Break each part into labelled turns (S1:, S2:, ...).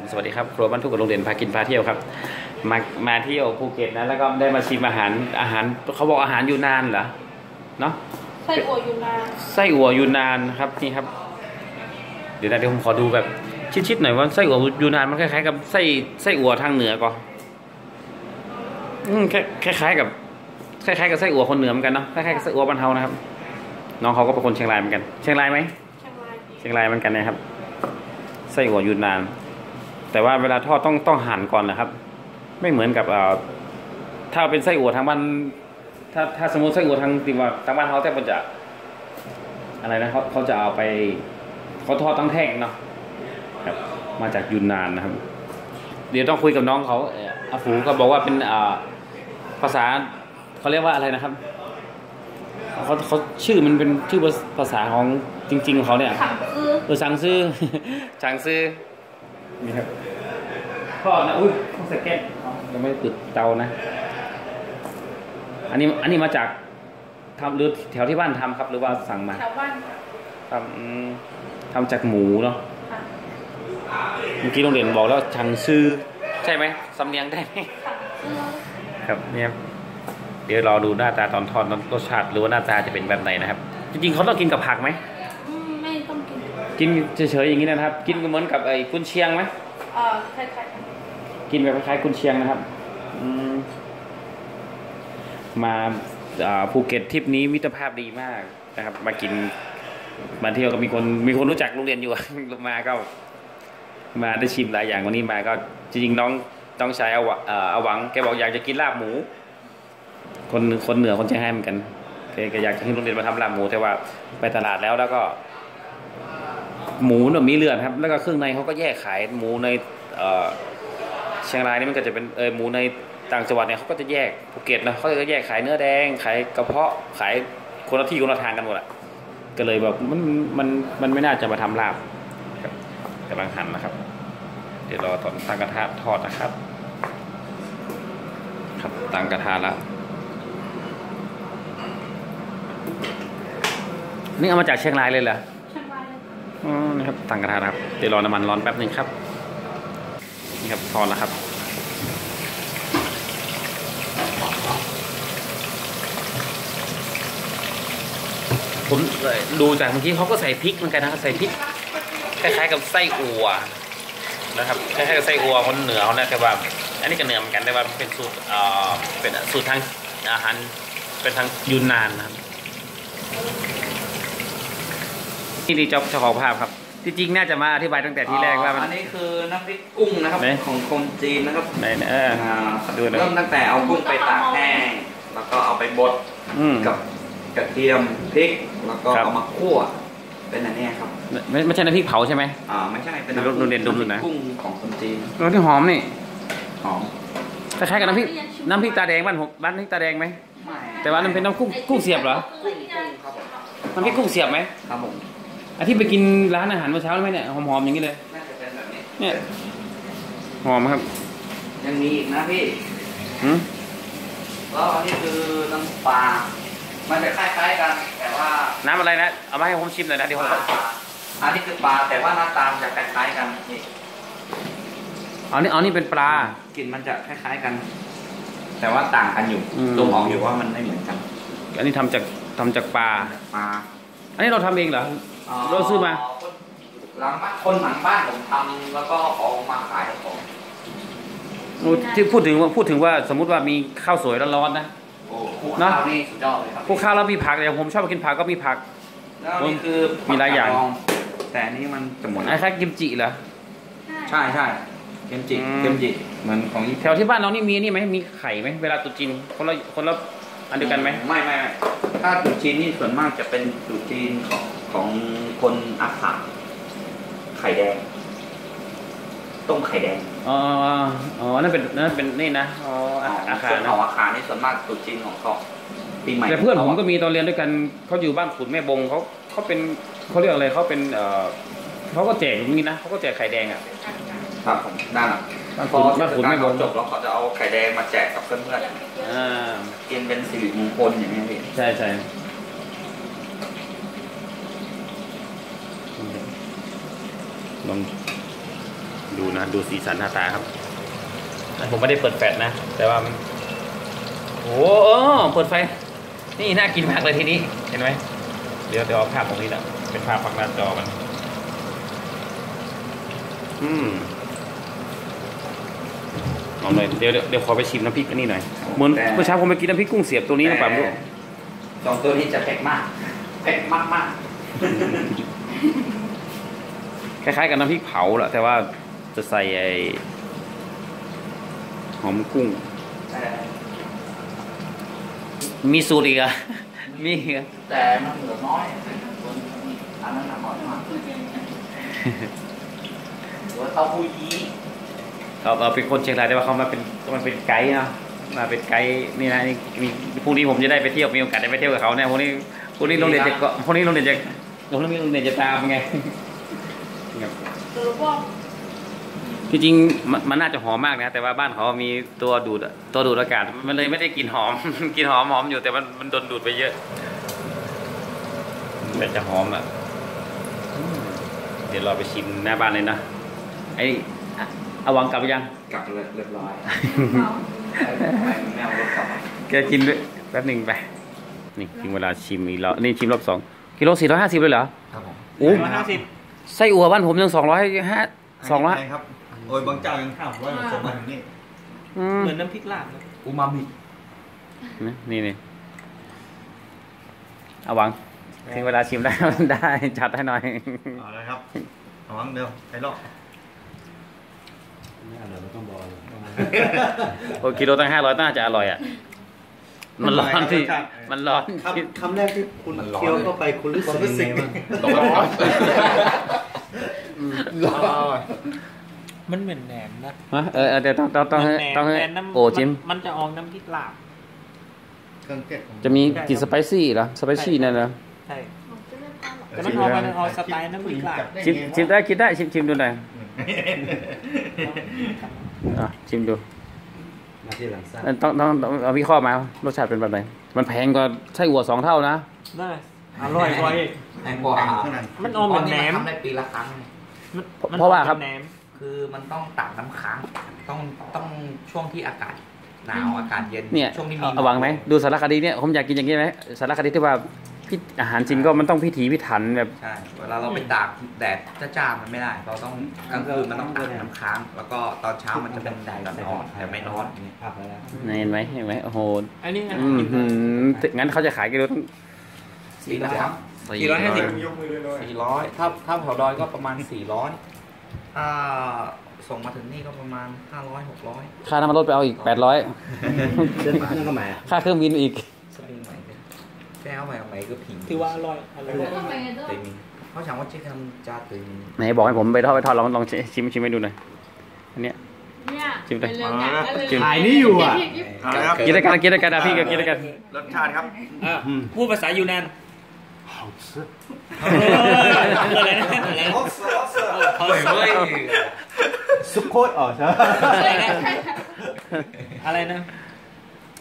S1: ผมสวัสดีครับครัวบ้านทุกกับโรงเรียนพากินพาเที่ยวครับ มามาเที่ยวภูเก็ตนะแล้วก็ได้มาชิมอาหารอาหารเขาบอกอาหารอยู่นานเหรอเนาะ
S2: ไส้อั่วยูนาน
S1: ไส้อั่วอยู่นานครับนี่ครับ เดี๋ยวนะเดี๋ยวผมขอดูแบบชิดๆหน่อยว่าไส้อั่วอยู่นานมันคล้ายๆกับไส้ไส้อั่วทางเหนือก่อนอืมคล้ายคล้ายๆกับคล้ายๆกับไส้อั่วคนเหนือเหมือนกันเนาะคล้ายๆกับไส้อั่วบ้านเฮานะครับ น้องเขาก็เป็นคนเชียงรายเหมือนกัน เชียงรายไหม
S2: เชียงราย
S1: เชียงรายเหมือนกันนะครับไส้อั่วยูนนาน แต่ว่าเวลาทอดต้องต้องหั่นก่อนนะครับ ไม่เหมือนกับเอ่อถ้าเป็นไส้อั่วทางบ้านถ้าถ้าสมมติไส้อั่วทางติว่าทางบ้านเขาแต่มันจะอะไรนะเขาเขาจะเอาไปเขาทอดทั้งแท่งเนาะครับ มาจากยูนนานนะครับ เดี๋ยวต้องคุยกับน้องเขาเอ่ออาฟูเขาบอกว่าเป็นอ่าภาษาเขาเรียกว่าอะไรนะครับเขาเขาชื่อมันเป็นชื่อภาษาของจริง ๆ ของเขาเนี่ย
S2: ถังคือ
S1: เออสั่งซื้อสั่งซื้อ นี่ครับทอดนะอุ้ยต้องใส่แก๊สเอายังไม่ได้ติดเตานะ อันนี้อันนี้มาจากทำหรือแถวที่บ้านทำครับ หรือว่าสั่งมา
S2: แถวบ้านค่ะ
S1: ทำอืมทำจากหมูเนาะ
S2: ค่ะ
S1: เมื่อกี้โรงเรียนบอกแล้วสั่งซื้อ ใช่ไหมสำเนียงได้ไหม
S2: ถังคือ
S1: ครับเนี่ยครับเดี๋ยวรอดูหน้าตาตอนทอดรสชาติหรือว่าหน้าตาจะเป็นแบบไหนนะครับ จริงๆเขาต้องกินกับผักไหม
S2: อืมไม่ต้อง กิน
S1: กินเฉยๆอย่างนี้นะครับ กินก็เหมือนกับไอ้กุนเชียงไหม
S2: เอ่อคล้ายๆกัน
S1: กินแบบคล้ายๆกุนเชียงนะครับอืมมาอ่าภูเก็ตทริปนี้มิตรภาพดีมากนะครับ มากินมาเที่ยวก็มีคนมีคนรู้จักโรงเรียนอยู่มาก็มาได้ชิมหลายอย่างวันนี้มาก็จริงๆน้องต้องใช้เอาวะเอ่อเอาหวังแกบอกอยากจะกินลาบหมู คนคนเหนือคนเชียงรายเหมือนกันแกก็อยากจะขึ้นโรงเรียนมาทำลาบหมูแต่ว่าไปตลาดแล้วแล้วก็ หมูเนี่ยมีเลือดครับ แล้วก็เครื่องในเขาก็แยกขายหมูในเชียงรายนี่มันก็จะเป็นเออหมูในต่างจังหวัดเนี่ยเขาก็จะแยกภูเก็ตนะเขาจะแยกขายเนื้อแดงขายกระเพาะขายคนละที่คนละทางกันหมดอะก็เลยแบบมันมันมันไม่น่าจะมาทำลาบครับกำลังหั่นนะครับ เดี๋ยวรอตอนตั้งกระทะทอดนะครับ ครับตั้งกระทะแล้วนี่เอามาจากเชียงรายเลยเหรอ อ๋อนะครับตั้งกระทะนะครับเดี๋ยวรอน้ำมันร้อนแป๊บหนึ่งครับ นี่ครับทอดแล้วครับผมดูจากเมื่อกี้เขาก็ใส่พริกเหมือนกันนะครับใส่พริกคล้ายๆกับไส้อัวนะครับคล้ายๆกับไส้อัวคนเหนือเขานะแต่ว่าอันนี้ก็เหนือเหมือนกันแต่ว่าเป็นสูตรเอ่อเป็นสูตรทางอาหารเป็นทางยูนนานนะครับ นี่ดีเจ้าเจ้าของภาพครับที่จริงน่าจะมาอธิบายตั้งแต่ที่แรกว่ามัน
S3: อันนี้คือน้ำพริกกุ้งนะครับ
S1: ไหน
S3: ของคนจีนนะครับ
S1: ไหนเออ
S3: อ่า
S1: ดูหน่อย
S3: เริ่มตั้งแต่เอากุ้งไปตากแห้งแล้วก็เอาไปบด
S1: อืม
S3: กับกระเทียมพริกแล้วก็
S1: ครับ
S3: เอามาคั่วเป็นอันเนี้ยครับ
S1: ไม่ไม่ใช่น้ำพริกเผาใช่ไหม
S3: อ่าไม่ใช่เป็น
S1: ดูดูเรียนดูดูนะ
S3: กุ้งของคนจีน
S1: รสที่หอมนี่
S3: หอม
S1: คล้ายๆกับน้ำพริกน้ำพริกตาแดงบ้านผมบ้านพริกตาแดงไหม
S3: ไม่
S1: แต่ว่ามันเป็นน้ำกุ้งกุ้งเสียบเหรอ
S3: กุ้งกุ้งครับผม
S1: น้ำพริกกุ้งเสียบไหม
S3: ครับผม
S1: อาที่ไปกินร้านอาหารเมื่อเช้าไหมเนี่ยหอมๆอย่างนี้เลย
S3: น่าจะเป็นแบบนี้
S1: เนี่ยหอมครับ
S3: ยังมีอีกนะพี่
S1: หืม
S3: แล้วอันนี้คือน้ำปลา มันจะคล้ายๆกัน แต่ว่า
S1: น้ำอะไรนะ เอามาให้ผมชิมหน่อยนะเดี๋ยว
S3: ป
S1: ผม
S3: ลาอันนี้คือปลาแต่ว่าหน้าตามันจะคล้ายๆกันนี่
S1: เอานี่เอานี่เป็นปลา
S3: กลิ่นมันจะคล้ายๆกัน แต่ว่าต่างกันอยู่
S1: อืม
S3: ดูออกอยู่ว่ามันไม่เหมือนกัน
S1: อันนี้ทำจากทำจากปลา
S3: ปลา
S1: อันนี้เราทำเองเหรอ เราซื้อมา
S3: หลังบ้านคนหลังบ้านผมทำแล้วก็เอามาขายของ
S1: โอ้ที่พูดถึงว่าพูดถึงว่าสมมุติว่ามีข้าวสวยร้อนๆนะ
S3: โอ้คู่
S1: เนอะ
S3: ข้าวนี่สุดยอดเลยครับ
S1: พวกข้าวแล้วมีผักอย่างผมชอบกินผักก็มีผัก
S3: แล้วนี่คือ
S1: มีหลายอย่าง
S3: ผักกดดแต่อันนี้มันจะหมด
S1: คล้ายๆกิมจิเหรอ
S3: ใช่ใช่เกมจิ
S1: อืม
S3: เกมจิเหมือนของญี่
S1: แถ
S3: ปุ่น
S1: วที่บ้านเรานี่มีนี่ไหมมีไข่ไหมเวลาตรุ๊จีนคนละคนละอันเดียวกันไหม
S3: ไม่ไม่ไม่ถ้าตุ๊จีนนี่ส่วนมากจะเป็นตุ๊จีนของ ของคนอาขาไข่แดง ต้มไข่แดง
S1: อ๋ออ๋อนั่นเป็นนั่นเป็นนี่นะอ๋ออาอาคาร
S3: ส่วน
S1: นะ
S3: ของอาคารนี่ส่วนมากตุ๊จีนของเขาปีใหม่
S1: แต่เพื่อนผมก็
S3: ขง
S1: มีตอนเรียนด้วยกันเขาอยู่บ้านขุนแม่บงเขาเขาเป็นเขาเรียกอะไรเขาเป็นเอ่อเขาก็แจกอย่างนี้นะเขาก็แจกไข่แดงอะา
S3: ครับผมด้านหลัง
S1: บ้าน
S3: พ
S1: ขุ
S3: อน
S1: บ้านขุนแม่บง
S3: จบแล้วเขาจะเอาไข่แดงมาแจกกับเพื่อน
S1: อ่า
S3: ๆกินเป็นสิริมงคลอย่างนี้ยพี่
S1: ใช่ใช่ ลองดูนะ ดูสีสันหน้าตาครับ ผมไม่ได้เปิดแฟลชนะ แต่ว่ามันโอ้โหเปิดไฟ นี่น่ากินมากเลยทีนี้ เห็นไหม เดี๋ยวเดี๋ยวเอาภาพตรงนี้นะเป็นภาพฝักหน้าจอมัน อืมลองเลยเดี๋ยวเดี๋ยวเดี๋ยวขอไปชิมน้ำพริกอันนี้หน่อย เหมือนเมื่อเช้าผมไปกินน้ำพริกกุ้งเสียบตัวนี้นะป่ะไม่รู้
S3: สองตัวนี้จะเผ็ดมากเผ็ดมากมาก
S1: คล้ายๆกับน้ำพริกเผาแหละแต่ว่าจะใส่ไอ้หอมกุ้ง
S3: ๆเออ
S1: มีสูตรอีกเหรอะมีอีกเหรอ
S3: แต่มันเหลือน้อยอันนั้นอร่อยมากหัวเต้าหู้ยี้
S1: เราเราเป็นคนเชียงรายแต่ว่าเขามาเป็นมาเป็นไกด์เนาะมาเป็นไกด์นี่นะนี่มีพรุ่งนี้ผมจะได้ไปเที่ยวมีโอกาสได้ไปเที่ยวกับเขาเนี่ยพรุ่งนี้พรุ่งนี้โรงเรียนจะก็พรุ่งนี้โรงเรียนจะพรุ่งนี้โรงเรียนจะตามไง ครับ
S2: หรือว่า
S1: ที่จริงมันมันน่าจะหอมมากนะ แต่ว่าบ้านเขามีตัวดูดตัวดูดอากาศ มันเลยไม่ได้กลิ่นหอม กลิ่นหอมหอมอยู่แต่มันมันโดนดูดไปเยอะแต่จะหอมอะอืมเดี๋ยวเราไปชิมหน้าบ้านเลยนะไอ้อะเอาวังกลับไปยัง
S3: กลับเรียบร้อย
S2: เอา
S3: แมวรถกลับมา
S1: แกกินด้วยแป๊บหนึ่งไปนี่ถึงเวลาชิมอีกแล้วนี่ชิมรอบสองกิโลสี่ร้อยห้าสิบเลยเหรอ
S3: ครับผม
S1: โอ้
S4: ร้อยห้าสิบ
S1: ไส้อั่วบ้านผมยังสองร้อยห้าสองร้อย
S4: ใช่ครับ โอ้ยบางเจ้ายังข้ามร้อยส่งมาถึงนี่
S2: Mm.
S4: เหมือนน้ำพริกลาบนะ
S3: อูมามิ
S1: นี่นี่เอาวังถึงเวลาชิมได้ได้จัดให้หน่อย
S4: เอาเลยครับระวังเดี๋ยวไปลอก
S1: โอ้กิโลตั้งห้าร้อยน่าจะอร่อยอะ มันร้อนที่มันร้อน
S4: คำคำแรกที่คุณเคี้ยวเข้าไปคุณรู้สึกยังไงบ้าง
S1: ร้อน
S5: มันเหมือนแหนมนะ
S1: ฮะเออเออเดี๋ยวต้องต้องต้องให้
S5: เหมืนแหนม
S1: ต้องให้
S5: แต่น้ำ
S1: โอ้จิม
S5: นมันจะออกน้ำพริกลาบ
S4: เครื่องเทศของ
S1: จะมีกลิ่นสไปซี่เหรอสไปซี่นั่นเหรอ
S5: ใช่
S2: ผมจะเลือกทานหรอ
S5: แต่มันออกมันออกสไตล์น้ำพริกลาบ
S1: ชิมชิมได้คิดได้ชิมชิมดูหน่อยอะชิมดู
S4: มาที่หลังซ่า
S1: เออต้องต้องต้องเอาวิเคราะห์มารสชาติเป็นแบบไหนมันแพงกว่าไส้อั่วสองเท่านะ
S5: ได้ อร่อยกว่าอีก
S3: แพงกว่า
S4: ข้างใน
S5: มันออกเหมือนแหนม
S3: ทำได้ปีละครั้ง
S5: มัน
S1: เพราะ
S5: มัน
S1: เพราะว่าครับ
S5: ออกหมือนแหนม
S3: คือมันต้องตากน้ำค้าง ต้องต้องช่วงที่อากาศหนาวอากาศเย็น
S1: เนี่ย
S3: ช่วงที่มี
S1: เอาวางไหมดูสารคดีเนี่ยผมอยากกินอย่างนี้ไหมสารคดีที่ว่า พิอาหารจริงก็มันต้องพิถีพิถันแบบ
S3: ใช่เวลาเราไปตากแดดจ้าๆมันไม่ได้ เราต้องกลางคืนมันต้องตากน้ำค้าง แล้วก็ตอนเช้ามันจะเป็นแดดแบบอ่อนแต่ไม่ร้อนอย่างนี้
S4: ภาพแล้ว
S1: เห็นไหมเห็นไหมโอ้โห
S5: อันนี้ไง
S1: อืมหืมงั้นเขาจะขายกิโลต้อง
S3: สี่ร้อยครับ
S1: สี่ร้อยห้าสิบ
S4: ยกมือเลยเลย
S3: สี่ร้อยถ้าถ้าแถวดอยก็ประมาณสี่ร้อยถ้าส่งมาถึงนี่ก็ประมาณห้าร้อยหกร้อย
S1: ค่าน้ำมันรถไปเอาอีกแปดร้อย
S4: เดินมานั่นก็หมาย
S1: ค่าเครื่องบินอีก
S3: สลิงใหม่เลย แก้วใหม่ใหม่ก็ผิง
S5: ถือว่าอร่อยอร่อย
S2: ต้องไปกันด้วย
S3: เต็มเขาถามว่าเจ๊ทำจ้าตึง
S1: ไหนบอกให้ผมไปทอดไปทอดลองลองชิมชิมให้ดูหน่อย อันเนี้ย
S2: เนี่ย
S1: ชิมเลย
S2: เป็นเรื่องใหญ่ก็เลย
S1: ชิม
S4: ถ่ายนี่อยู่อะ
S2: หยิบ
S4: เอาละครับ
S1: กินด้วยกันกินด้วยกันนะพี่กินด้วยกัน
S4: รสชาติครับ
S5: อะพูดภาษายูนานเอออะไรนะอะไรนะ
S3: เฮ้ยเฮ้ย
S4: ซุปโคตรอ๋อใช่
S5: อะไรนะอะไรนะ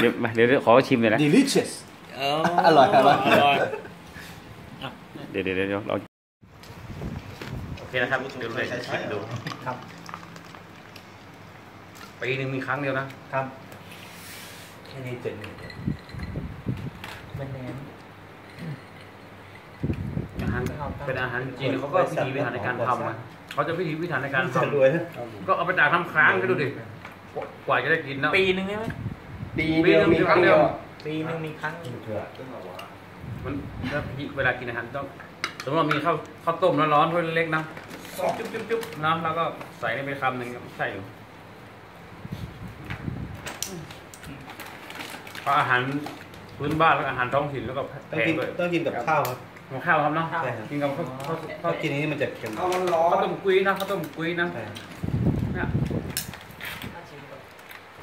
S1: เดี๋ยวมาเดี๋ยวเดี๋ยวขอชิมเลยนะ
S4: delicious
S5: เอ
S4: ร่อยอร่อย
S5: อร่อย
S1: เดี๋ยวเดี๋ยวเดี๋ยวเราโอเคนะครับเดี๋ยวเลยชิมดู
S4: ครับ
S1: ปีหนึ่งมีครั้งเดียวนะ
S4: ครับแค่นี้เจ็ด
S5: มันแหนม
S1: อาหารเป็นอาหารจีนเขาก็พิถีพิถันในการทำนะเขาจะพิถีพิถันในการ
S4: จะ
S1: ทำ
S4: รวยนะ
S1: ก็เอาไปตากน้ำค้างก็ดูดิกว่าจะได้กินนะ
S5: ปีหนึ่งใช่ไหม
S1: ปีเดียวมีครั้งเดียว
S5: ปีหนึ่งมีครั้ง
S1: มันถ้าเวลากินอาหารต้องสมมติเรามีข้าวข้าวต้มร้อนๆถ้วยเล็กๆนะจุ๊บจุ๊บจุ๊บนะแล้วก็ใส่ในไปคำหนึ่งใช่อยู่เพราะอาหารพื้นบ้านแล้วก็อาหารท้องถิ่นแล้วก็
S4: ต้อง
S1: แพง
S4: กิน
S1: ด้วย
S4: ต้องกินกับข้าวครับ
S1: ของข้าวครับเนาะ
S4: ใช่ครับ
S1: กินกับข้าวข้าวข้า
S4: ถ้าวกินอย่างนี้มันจะเค็ม
S3: เอามันร้อ
S1: ข้าวนต้มกุ้ยนะข้าวต้มกุ้ยนะ
S4: ใช่
S1: เนี่ย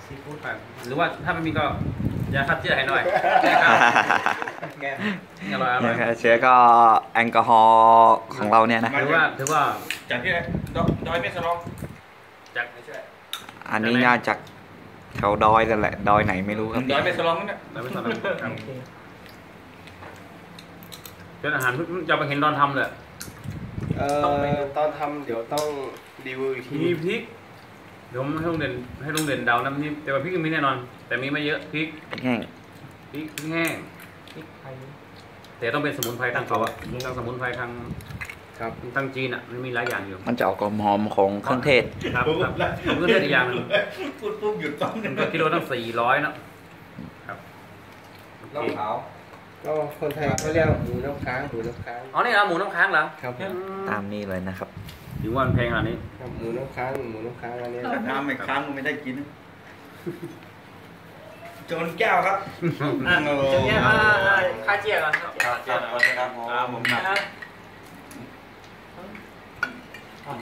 S1: ซีฟู้ดไปหรือว่าถ้าไม่มีก็ ยาคัดเจือให้หน่อยอร่อยอร่อย
S3: เชื้อก็แอลกอฮอล์ของเราเนี่ยนะ
S1: ถือว่าถือว่า
S4: จากที่ไหนดอยเมสลอง
S1: จาก
S3: อันนี้น่าจากแถวดอยกันแหละ ดอยไหนไม่รู้ครับ
S4: ดอยเมสลองนั่นแหละ
S1: เราไม่สนับเป็นอาหารจะไปเห็นตอนทำเลย
S4: เอ่อตอนทำเดี๋ยวต้องรีวิวอีกที
S1: มีพริก เดี๋ยวผมให้ลุงเด่นให้ลุงเด่นเดานะนี่แต่ว่าพริกมีแน่นอน แต่มีไม่เยอะพริก
S3: แห้ง
S1: พริกพริกแห้งพริกไทยแต่ต้องเป็นสมุนไพรทางเขาอะทางสมุนไพรทาง
S4: ครับ
S1: ทางจีนอะมันมีหลายอย่างอยู่
S3: มันจะออกความหอมของเครื่องเทศ
S1: ครับครับผมก็เลือกอีกอย่างหนึง
S5: พูดปุ๊บหยุดปั๊บ
S1: มันก็กิโลตั้งสี่ร้อยเนาะครับโอเค
S4: ก็คนไทยเขาเรียกหมูน้ำค้างหมูน้ำค้าง
S1: อ๋อนี่เราหมูน้ำค้างเหรอ
S4: ครับผม
S3: ตามนี้เลยนะครับ
S1: ถึงว่ามันแพงขนาดนี้
S4: ครับหมูน้ำค้างหมูน้ำค้างอันนี้
S5: น้ำไม่ค้างก็ไม่ได้กิน โจนแก้วครับ
S1: อะจะแยกมาค่าเจียก่อนครับ
S5: ครับครับครับผมครับ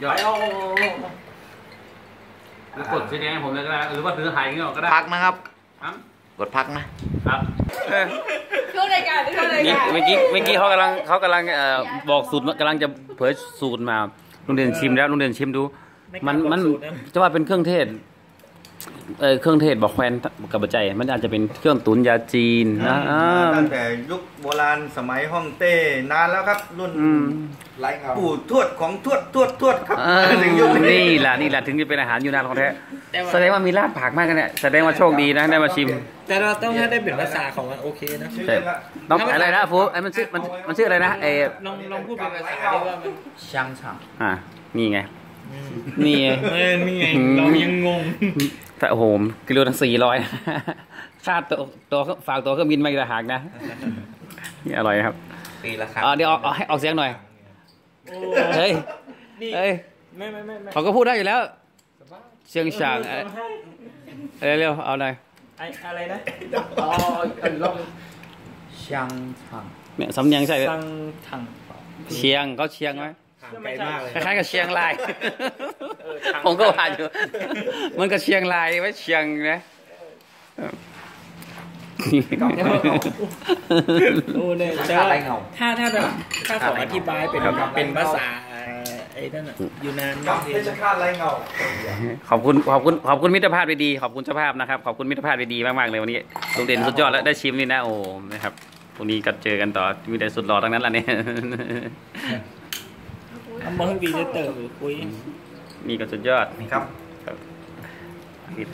S1: ยอดหรือกดสีแดงให้ผมเลยก็ได้หรือว่าถือหายอย่างนี้ก็ได้
S3: พักนะครับ
S1: ครับ
S3: กดพักนะ
S1: ครับ
S2: ช่วงรายการช่วงรายการ
S1: เมื่อกี้เมื่อกี้เขากำลังเขากำลังเอ่อบอกสูตรกำลังจะเผยสูตรมา ลุงเด่นชิมแล้วลุงเด่นชิมดู มันมันจะว่าเป็นเครื่องเทศ เออเครื่องเทศบอกแควนกับบัจจัยมันอาจจะเป็นเครื่องตุ๋นยาจีนนะอ่า
S5: ตั้งแต่ยุคโบราณสมัยฮ่องเต้นานแล้วครับ รุ่น
S1: อืม
S4: ไร้เงา
S5: ปู่ทวดของทวดทวดทวดครับ
S1: เออ
S5: ถึงยุคนี้
S1: นี่แหละนี่แหละถึงจะเป็นอาหารยูนานของแท้แสดงว่ามีลาบผักมากกันเนี่ยแสดงว่าโชคดีนะได้มาชิม
S6: แต่เราต้องให้ได้เป็นภาษาของมันโอเคนะ
S5: ชื่อ
S1: ใช่
S5: เล่นละ
S1: น้องอะไรนะฟูไอ้มันชื่อมันมันชื่ออะไรนะเออ
S6: ลองลองพูดเป็นภาษาดิว่ามัน
S3: ช่างช่าง
S1: อ่านี่ไงนี่ไง
S6: เออนี่ไงเรายังงง
S1: แต่โอ้โหกิโลทั้งสี่ร้อยค่าตัวตัวฝากตัวเครื่องบินมาอีกต่างหากนะนี่อร่อยนะครับ
S3: ปีละครับ
S1: เอาเดี๋ยวเอาเอาให้ออกเสียงหน่อยเฮ้ย
S6: นี่
S1: เฮ้ย
S6: ไม่ไม่ไม่ไม่
S1: เขาก็พูดได้อยู่แล้วเชียงฉางเอ้ยเอ้ยเร็วเอาหน่อย
S6: ไออะไรนะ
S3: ช่างช่าง
S1: เนี่ยสำเนียงใช่เลย
S6: ซังทัง
S1: เชียงเขาเชียงไหม
S4: ห่างไกลมากเลย
S1: คล้ายๆกับเชียงราย ผมก็ว่าอยู่ มันก็เชียงรายไว้เชียงนะ
S6: โอ้เนี่ยแต่ว่าถ้าถ้าแบบถ้าขออธิบายเป็นเป็นภาษาเอ่อไอ้นั่นน่ะยูนาน
S5: กับ
S6: เอ
S5: เพ
S6: ง
S5: ชรฆาตไรเงา
S1: ขอบคุณขอบคุณขอบคุณมิตรภาพดีๆขอบคุณเจ้าภาพนะครับ ขอบคุณมิตรภาพดีๆมากๆเลยวันนี้ลุงเด่นสุดยอดแล้วได้ชิมนี่นะโอ้นะครับพรุ่งนี้ก็เจอกันต่อมีแต่สุดหล่อทั้งนั้นแหละเนี่ย
S6: บางทีจะเติร์คุย
S1: นี่ก็สุดยอด
S5: ครับ
S1: ครับผิด